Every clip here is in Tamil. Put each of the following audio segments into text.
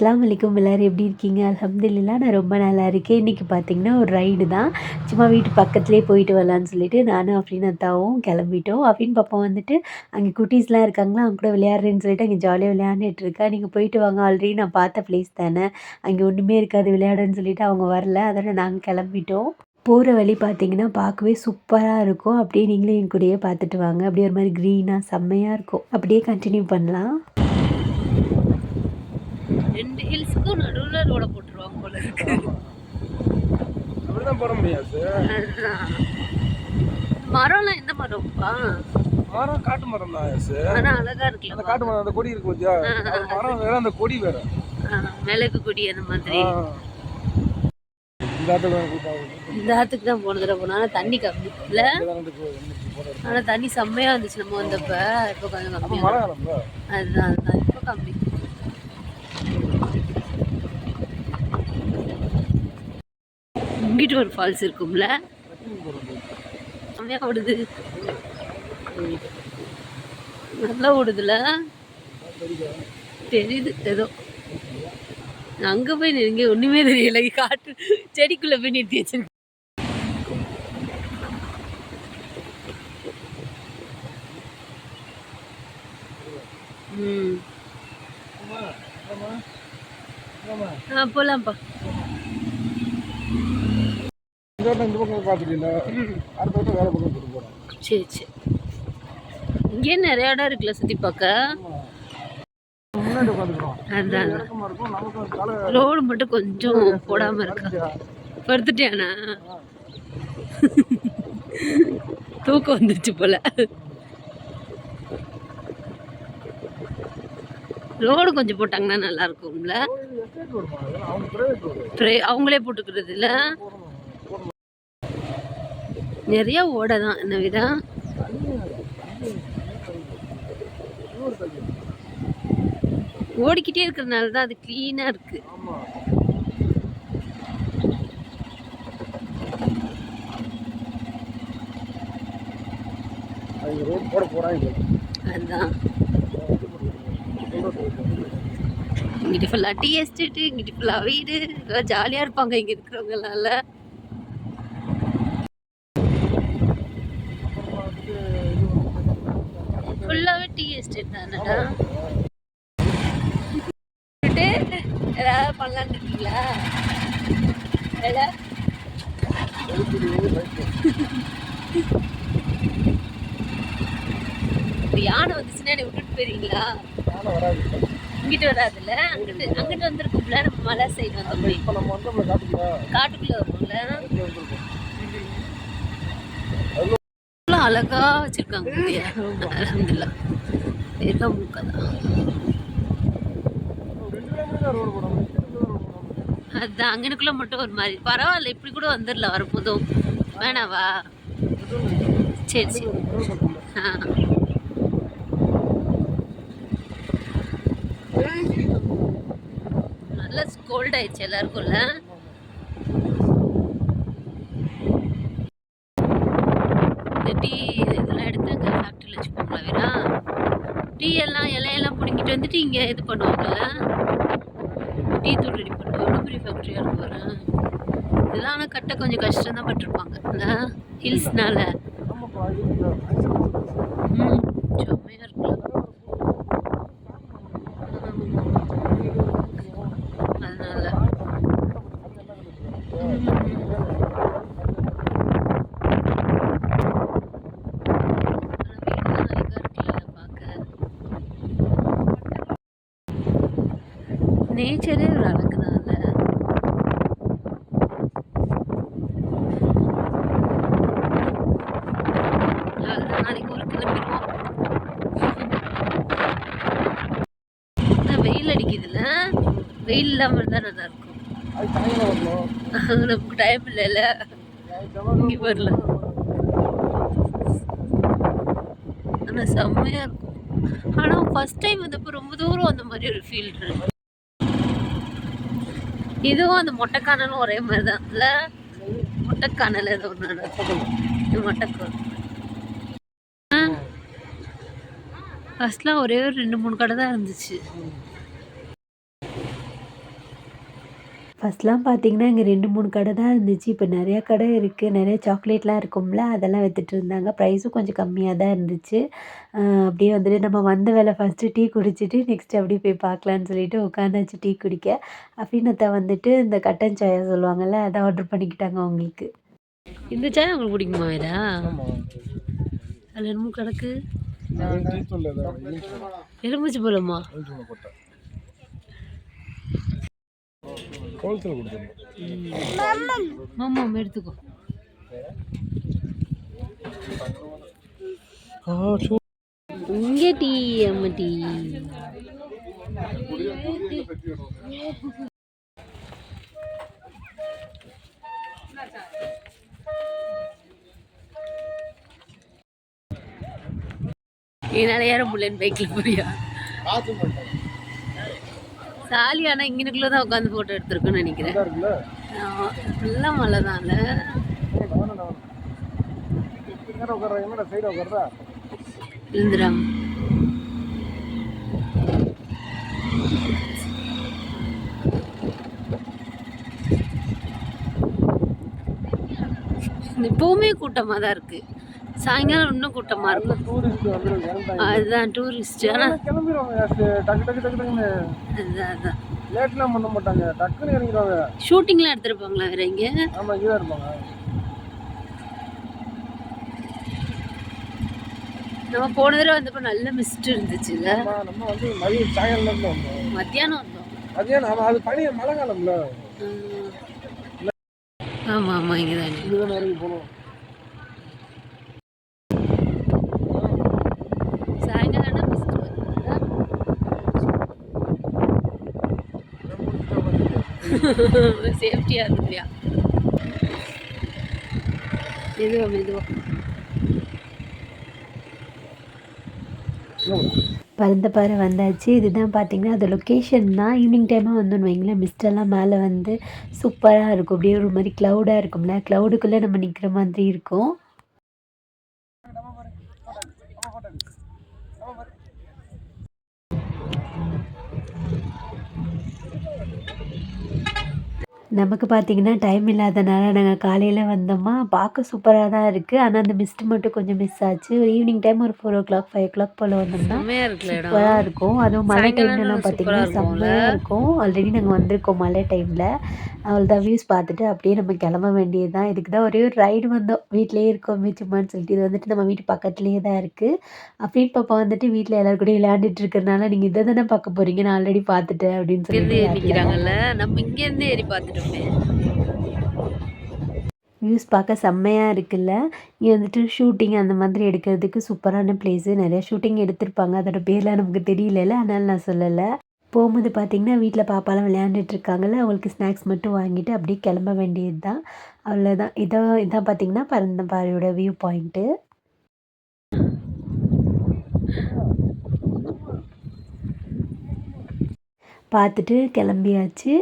அஸ்லாம் வலைக்கும் எல்லோரும் எப்படி இருக்கீங்க? அல்ஹம்துலில்லாஹ் நான் ரொம்ப நல்லா இருக்கேன். இன்றைக்கி பார்த்தீங்கன்னா ஒரு ரைடு தான். சும்மா வீட்டு பக்கத்துலேயே போயிட்டு வரலான்னு சொல்லிட்டு நானும் அப்படின்னு அத்தாவும் கிளம்பிட்டோம். அப்படின்னு பாப்பா வந்துட்டு அங்கே குட்டீஸ்லாம் இருக்காங்களா? அவங்க கூட விளையாடுறேன்னு சொல்லிட்டு அங்கே ஜாலியாக விளையாண்டுட்டு இருக்கா. நீங்கள் போயிட்டு வாங்க. ஆல்ரெடி நான் பார்த்த ப்ளேஸ் தானே. அங்கே ஒன்றுமே இருக்காது விளையாடுன்னு சொல்லிட்டு அவங்க வரல. அதோட நாங்கள் கிளம்பிட்டோம். போகிற வழி பார்த்தீங்கன்னா பார்க்கவே சூப்பராக இருக்கும். அப்படியே நீங்களும் என் கூடயே பார்த்துட்டு வாங்க. அப்படியே ஒரு மாதிரி க்ரீனாக செம்மையாக இருக்கும். அப்படியே கண்டினியூ பண்ணலாம். ரெண்டு ஹில்ஸுக்கும் நடுவில் ரோட போட்டுருவாங்க போல இருக்கு. அப்படிதான் போட முடியாது. மரம்லாம் எந்த மரம்ப்பா மரம் காட்டு மரம் தான் ஆனா அழகா அந்த இருக்குல்ல காட்டு மரம் அந்த கொடி இருக்கு பத்தியா? அது மரம் வேற அந்த கொடி வேற. மிளகு கொடி அந்த மாதிரி. இந்த ஆத்துக்கு தான் போன தடவை போனோம். ஆனா தண்ணி கம்மி இல்ல. ஆனா தண்ணி செம்மையா இருந்துச்சு. நம்ம வந்தப்ப. இப்போ கொஞ்சம் காலம்ல? அதுதான் அதுதான். இப்போ கம்மி. இங்கிட்டு ஒரு ஃபால்ஸ் இருக்கும்ல. செம்மையாக ஓடுது. நல்லா ஓடுதுல. தெரியுது ஏதோ. அங்கே போய் நிறுங்க ஒன்றுமே தெரியல. காட்டு செடிக்குள்ளே போய் நிறுத்தி வச்சிருக்கேன் ம். ஆ போலாம்ப்பா. ஆட்டோ இந்த பக்கம் பார்த்துட்டீங்களா? அடுத்த ஆட்டோ வேற பக்கம் போட்டு போறோம் சரி சரி. இங்கே நிறைய இடம் இருக்குல்ல சுத்தி பார்க்க. முன்னாடி உட்காந்துக்கிறோம். அதான் இருக்கும். நமக்கு ரோடு மட்டும் கொஞ்சம் போடாம இருக்கா? படுத்துட்டியானா தூக்கம் வந்துருச்சு போல. ரோடு கொஞ்சம் போட்டாங்கன்னா நல்லா இருக்கும்ல. அவங்களே போட்டுக்கிறது இல்ல நிறைய ஓடை தான் என்ன விதா ஓடிக்கிட்டே இருக்கிறதுனால தான் அது க்ளீனாக இருக்கு. அதுதான் இங்கிட்டு ஃபுல்லாக டீ எஸ்டேட்டு இங்கிட்டு ஃபுல்லாக வீடு ஜாலியாக இருப்பாங்க இங்கே இருக்கிறவங்களால. ஃபுல்லாகவே டீ எஸ்டேட் தானடா விட்டுட்டு ஏதாவது பண்ணலான்னு இருக்கீங்களா யானை வந்துச்சுன்னா என்னை விட்டுட்டு போயிருவீங்களா இங்கிட்டு வராதுல்ல அங்கிட்டு அங்கிட்டு வந்திருக்கும்ல நம்ம மலை சைடு வந்தோமே இப்போ நம்ம வந்தோம்ல காட்டுக்குள்ள வரும்ல அழகா வச்சிருக்காங்க பாத்தியா? அல்ஹம்துலில்லாஹ் ஏகா மூக்கதான் அங்கனுக்குள்ள மட்டும் ஒரு மாதிரி. பரவாயில்ல இப்படி கூட வந்துடல வரப்போதும் வேணாவா? சரி சரி. ஆ. நல்லா கோல்ட் ஆயிடுச்சு எல்லாருக்கும்ல இந்த டீ இதெல்லாம் எடுத்து அங்கே ஃபேக்ட்ரியில் வச்சுக்கோங்களா வேறா டீ எல்லாம் இலையெல்லாம் வந்துட்டு இங்கே இது பண்ணுவாங்கல்ல டீ தூள் ரெடி பண்ணுவோம் எவ்வளோ பெரிய ஃபேக்ட்ரியாக இருக்கு வரேன் இதெல்லாம் ஆனால் கட்ட கொஞ்சம் கஷ்டம் தான் பட்டிருப்பாங்க ஹில்ஸ்னால ஆமாப்பா இது ம் செம்மையாக இருக்குல்ல அதனால நேச்சரே ஒரு அழகு தான்ல அவ்வளவுதான், நாளைக்கு ஒரு கிளம்பிடுவோம் ஆனா வெயில் இல்லாமல் இருந்தால் நல்லா இருக்கும் நமக்கு டைம் இல்லைல்ல. இங்கே வரல ஆனால் செம்மையாக இருக்கும். ஆனால் ஃபர்ஸ்ட் டைம் வந்தப்போ ரொம்ப தூரம் அந்த மாதிரி ஒரு ஃபீல் இருக்கு இதுவும் அந்த மொட்டைக்கானலும் ஒரே மாதிரி தான் இல்லை? மொட்டைக்கானல் ஏதோ ஒன்று மொட்டைக்கானல். ஃபர்ஸ்ட்லாம் ஒரே ஒரு ரெண்டு மூணு கடை தான் இருந்துச்சு. ஃபஸ்ட்லாம் பார்த்தீங்கன்னா, இங்க 2, 3 கடை தான் இருந்துச்சு. இப்ப நெறைய கடை இருக்கு. நெறைய சாக்லேட்லாம் இருக்கும்ல, அதெல்லாம் வித்துட்டு இருந்தாங்க. ப்ரைஸும் கொஞ்சம் கம்மியா தான் இருந்துச்சு. அப்படியே வந்துட்டு நம்ம வந்த வேல ஃபர்ஸ்ட்டு டீ குடிச்சிட்டு, நெக்ஸ்ட் அப்படியே போய் பார்க்கலான்னு சொல்லிட்டு உட்காந்தாச்சு டீ குடிக்க. அஃபின் அத்தா வந்துட்டு இந்த கட்டன் சாயா சொல்லுவாங்கல்ல, அத ஆர்டர் பண்ணிக்கிட்டாங்க அவங்களுக்கு. இந்த சாய் உங்களுக்கு பிடிக்குமா ஆமாம் அதில் என்னமோ கிடக்கு எலுமிச்சு பழமா ஹோல்சேல் கொடுத்துருந்தோம் மாமா எடுத்துக்கோ. ஆ சூ இங்கே டீ அம்மா டீ. என்னால் ஏற முடியலன்னு பைக்கில் போறியா? சாலி ஆனால் இங்கனுக்குள்ளே தான் உட்காந்து ஃபோட்டோ எடுத்திருக்கோன்னு நினைக்கிறேன். ஃபுல்லாக மழை உட்கார்றா? விழுந்துடாம இப்போவுமே கூட்டமாக தான் இருக்குது சாயங்காலம் இன்னும் கூட்டமாக இருக்கும். அதுதான் டூரிஸ்ட் ஆனால் கிளம்பிடுவாங்க டக்கு டக்கு டக்கு டக்குன்னு. அதுதான் அதுதான். லேட்லாம் பண்ண மாட்டாங்க. டக்குன்னு இறங்கிடுவாங்க ஷூட்டிங்லாம் எடுத்திருப்பாங்களா வேற இங்கே? ஆமாம் இங்கே இருப்பாங்க. நம்ம போன தடவை வந்தப்போ நல்ல மிஸ்ட் இருந்துச்சுல்ல? நம்ம வந்து மதியம் சாயங்காலம் தான் வந்தோம். மத்தியானம் வந்தோம். மதியானம் ஆமாம் அது பனி மழை காலம்ல ஆமாம் ஆமாம் இங்கே தான் இங்கே தானே இறங்கி போகணும் சாயங்காலம் மிஸ்ட் வரும்ல சேஃப்டியாக இருக்குறியா மெதுவா மெதுவா பருந்தப்பாறை வந்தாச்சு. இதுதான் பார்த்தீங்கன்னா, அது லொக்கேஷன் தான். ஈவினிங் டைமா வந்தோம்னு வைங்களேன், மிஸ்ட்டெல்லாம் மேல வந்து சூப்பரா இருக்கும். அப்படியே ஒரு மாரி க்ளவுடா இருக்கும்ல, க்ளவுடுக்குள்ள நம்ம நிக்கிற மாதிரி இருக்கும். நமக்கு பார்த்தீங்கன்னா, டைம் இல்லாதனால நாங்க காலையில வந்தோமா, பார்க்க சூப்பரா தான் இருக்கு. ஆனா, அந்த மிஸ்ட் மட்டும் கொஞ்சம் மிஸ் ஆச்சு. ஒரு ஈவினிங் டைம் ஒரு 4:00, 5:00 போல வந்தோம்னா, செம்மையாக இருக்குல்ல இடம் சூப்பரா இருக்கும். அதுவும் மழை டைம்லலாம் பார்த்தீங்கன்னா, சூப்பரா இருக்கும்ல? செம்மையா இருக்கும். ஆல்ரெடி நாங்க வந்திருக்கோம் மழை டைம்ல. அவ்வளோதான் வியூஸ் பார்த்துட்டு அப்படியே நம்ம கிளம்ப வேண்டியது தான். இதுக்கு தான் ஒரே ஒரு ரைடு வந்தோம். வீட்லயே இருக்கோமே சும்மான்னு சொல்லிட்டு. இது வந்துட்டு நம்ம வீட்டு பக்கத்துலயே தான் இருக்கு. அஃபீன் பாப்பா வந்துட்டு வீட்ல எல்லார் கூடயும் விளையாண்டுட்டு இருக்கறனால, "நீங்க இத தானே பார்க்க போறீங்க. நான் ஆல்ரெடி பார்த்துட்டேன்" அப்படின்னு. நிற்கிறாங்கல்ல நம்ம இங்கேருந்து ஏறி பார்த்துட்டோமே வியூஸ் பார்க்க செம்மையாக இருக்குல்ல. இங்கே வந்துட்டு ஷூட்டிங் அந்த மாதிரி எடுக்கிறதுக்கு சூப்பரான பிளேஸு. நிறையா ஷூட்டிங் எடுத்திருப்பாங்க. அதோட பேர்லாம் நமக்கு தெரியலல்ல. அதனால் நான் சொல்லலை போகும்போது பார்த்திங்கன்னா வீட்டில் பாப்பாலாம் விளையாண்டுட்டு இருக்காங்கல்ல, அவங்களுக்கு ஸ்நாக்ஸ் மட்டும் வாங்கிட்டு அப்படியே கிளம்ப வேண்டியது தான். அவ்வளோதான். இதான் இதான் பார்த்தீங்கன்னா, பரந்தம்பாறையோட வியூ பாயிண்ட்டு. பார்த்துட்டு கிளம்பியாச்சு.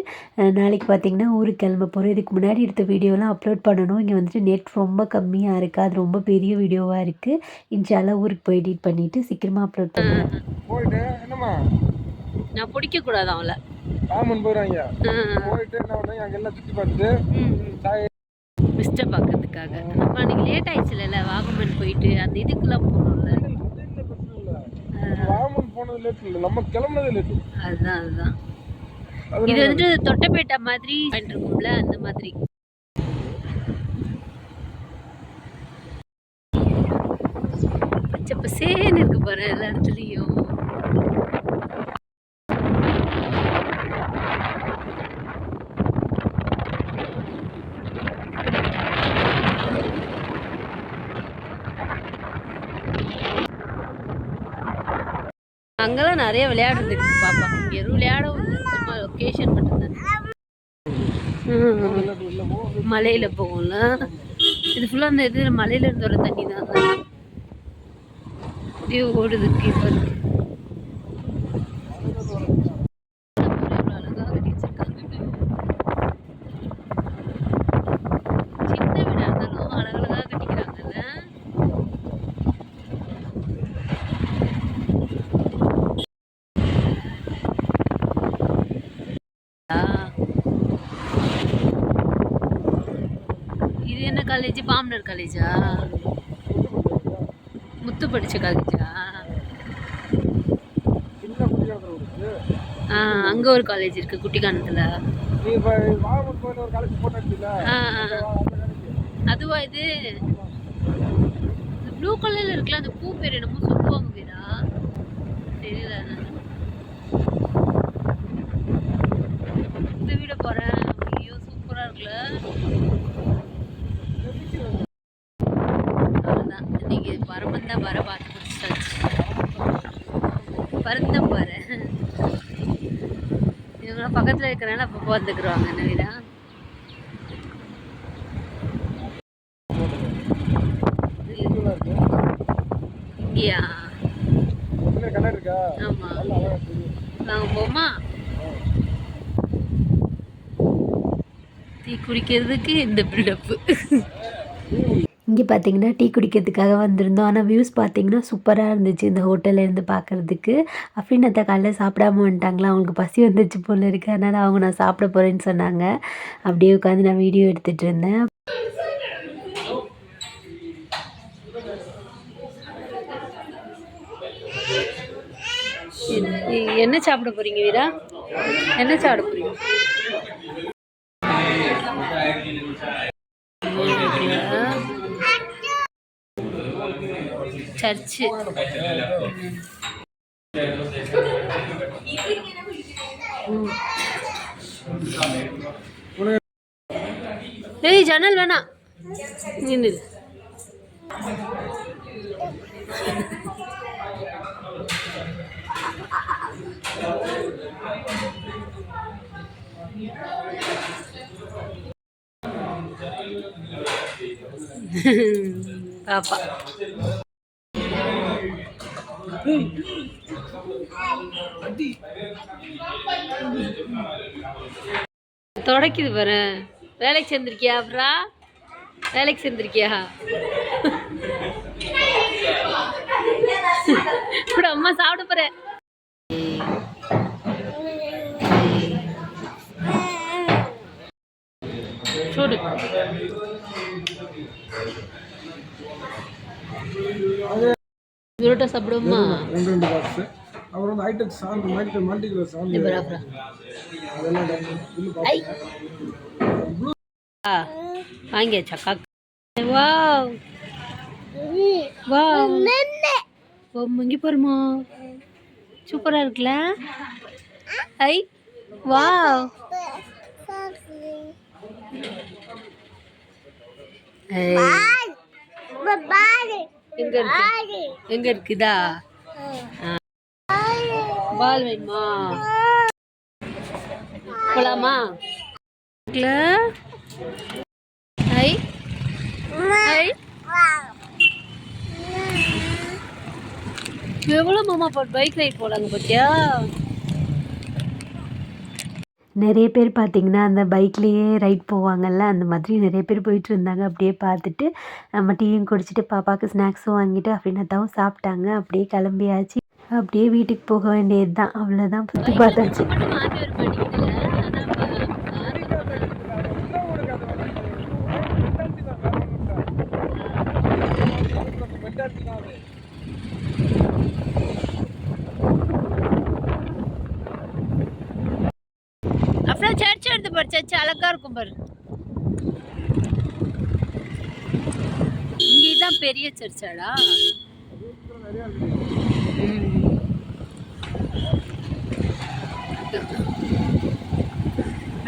நாளைக்கு பார்த்தீங்கன்னா, ஊருக்கு கிளம்ப போறோம். இதுக்கு முன்னாடி எடுத்த வீடியோலாம் அப்லோட் பண்ணணும். இங்க வந்துட்டு நெட் ரொம்ப கம்மியா இருக்கு. அது ரொம்ப பெரிய வீடியோவா இருக்கு. இன்ஷா அல்லாஹ் ஊருக்கு போய் எடிட் பண்ணிட்டு சீக்கிரமா அப்லோட் பண்ணுவேன். நான் பிடிக்கக்கூடாது அவளை காமன் போயிடுவாங்க போயிட்டு என்ன பண்ணுவாங்க அங்கெல்லாம் சுற்றி பார்த்துட்டு சாய் மிஸ்டை பார்க்கறதுக்காக நம்ம அன்றைக்கி லேட் ஆயிடுச்சுல வாகமன் போயிட்டு அந்த இதுக்கெல்லாம் போகணும்ல ராமன் போனது லேட் இல்லை நம்ம கிளம்புனது லேட்டு அதுதான் அதுதான். இது அதனால வந்துட்டு தொட்டப்பேட்டா மாதிரி இருக்கும்ல அந்த மாதிரி. பச்சை பசேன்னு இருக்கு பாரு எல்லா இடத்துலையும். நிறைய விளையாடுறதுக்கு பாப்பா. விளையாடவும் இல்லை. சும்மா லொக்கேஷன் மட்டும்தான் மலையில போகும்ல இது ஃபுல்லாக அந்த இது மலையில இருந்து வர தண்ணி தான் அப்படியே ஓடுது கீழே இருக்கு எவ்வளோ அழகா கட்டி வச்சிருக்காங்க சின்ன வீடா இருந்தாலும் அழகழகா கட்டிக்கிறாங்கல்ல ஆ காலேஜ் பாம்னர் காலேஜா முத்து படிச்ச காலேஜா ஆ? அங்க ஒரு காலேஜ் இருக்கு குட்டிக்கானத்துல. அதுவா இது? ப்ளூ கலர்ல இருக்குல்ல அந்த பூ பேர் என்னமோ சொல்லுவாங்க வீரா. தெரியல ஆனா. இந்த வீட போறேன் ஐயோ சூப்பரா இருக்குல்ல அவ்வளோதான் இன்னைக்கு பரமந்தா பர பார்த்து முடிச்சாச்சு பருந்தம் பாரு இவங்களாம் பக்கத்தில் இருக்கிறனால அப்பப்போ வந்துக்குருவாங்க என்ன வீரா இங்கேயா? முதல்ல கடை ஆமா. நாங்க போமா டீ குடிக்கிறதுக்கு இந்த பில்டப்பு இங்கே பார்த்தீங்கன்னா டீ குடிக்கிறதுக்காக வந்திருந்தோம். ஆனால் வியூஸ் பார்த்தீங்கன்னா சூப்பராக இருந்துச்சு இந்த ஹோட்டல்லேருந்து பார்க்கறதுக்கு அப்படின்னு அத்தை காலைல சாப்பிடாம வந்துட்டாங்களா? அவங்களுக்கு பசி வந்துச்சு போல இருக்குது அதனால் அவங்க நான் சாப்பிட போகிறேன்னு சொன்னாங்க. அப்படியே உட்காந்து நான் வீடியோ எடுத்துகிட்டு இருந்தேன். என்ன சாப்பிட போறீங்க வீரா? என்ன சாப்பிட போறீங்க? சர்ச்சு ஏய் ஜன்னல் வேணாம் நின்று பாப்பா தொடக்கிது பாரு. வேலைக்கு சேர்ந்திருக்கியா அப்புறா? வேலைக்கு சேர்ந்திருக்கியா? கூட அம்மா சாப்பிட போறேன் சூடு. புரோட்டா சாப்பிடுவோமா? ரெண்டு ரெண்டு பாக்ஸ் அப்புறம் வந்து ஹைடெக் சாந்து மல்டி மல்டி பாரு அப்புறம் அதெல்லாம் வாங்கியாச்சா காக்கு வாவ். வாவ். ஓ இங்கே பாருமா? சூப்பராக இருக்குல்ல? ஐ. வாவ். ஏய். எங்க இருக்கு? எங்க இருக்குதா? பால் வேணுமா? போலாமா? ஐ. ஐ. எவ்வளோ மாமா பைக் ரைட் போலாங்க பார்த்தியா நிறைய பேர் பார்த்திங்கன்னா அந்த பைக்லேயே ரைட் போவாங்கள்ல அந்த மாதிரி நிறைய பேர் போயிட்டு இருந்தாங்க. அப்படியே பார்த்துட்டு நம்ம டீயும் குடிச்சிட்டு பாப்பாவுக்கு ஸ்நாக்ஸும் வாங்கிட்டு அப்படின்னத்தாவும் சாப்பிட்டாங்க. அப்படியே கிளம்பியாச்சு. அப்படியே வீட்டுக்கு போக வேண்டியது தான் அவ்வளோதான் சுற்றி பார்த்தாச்சு மட்டும் மாற்றி வர மாட்டேங்குதுல்ல மென்டாலிட்டி தான் அது அப்புறம் சர்ச் எடுத்து பாரு. சர்ச் அழகா இருக்கும் பாரு. இங்கே தான் பெரிய சர்ச்சாடா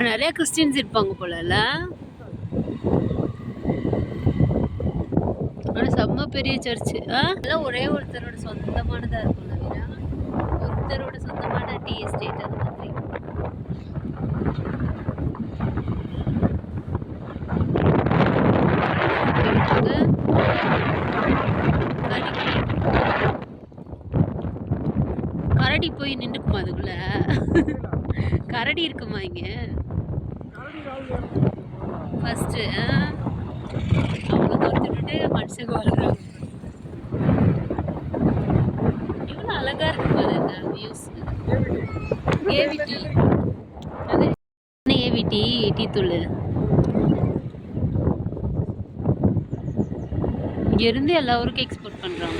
நிறைய கிறிஸ்டின்ஸ் இருப்பாங்க போலல ஆனால் செம்ம பெரிய சர்ச்சு ஆ? எல்லாம் ஒரே ஒருத்தரோட சொந்தமானதாக இருக்கும் வீரா ஒருத்தரோட சொந்தமான டீ எஸ்டேட் அது மாதிரி கரடி போய் நின்றுக்குமா அதுக்குள்ள? கரடி இருக்குமா இங்க? ஃபஸ்ட்டு அவங்க துரத்துட்டு மனுஷங்க வாழ்றாங்க. இவ்வளோ அழகா இருக்கு பாரு இந்த வியூஸ் ஏவிடி அது ஏவிடி டீ தூள். இங்கேருந்து எல்லா ஊருக்கும் எக்ஸ்போர்ட் பண்ணுறாங்க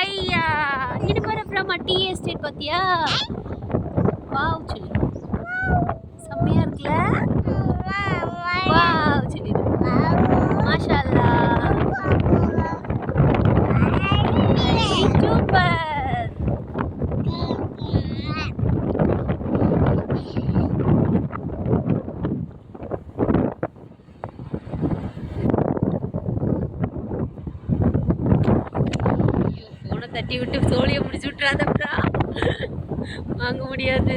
ஐயா இது மாதிரி அப்புறமா டீ எஸ்டேட் பார்த்தியா வாவ் சொல்லு. செம்மையா இருக்குல்ல? வாவ் சொல்லு. மாஷா அல்லாஹ் சூப்பர். கட்டி விட்டு சோழியை முடிச்சு விட்டுறாதப்பா. வாங்க முடியாது.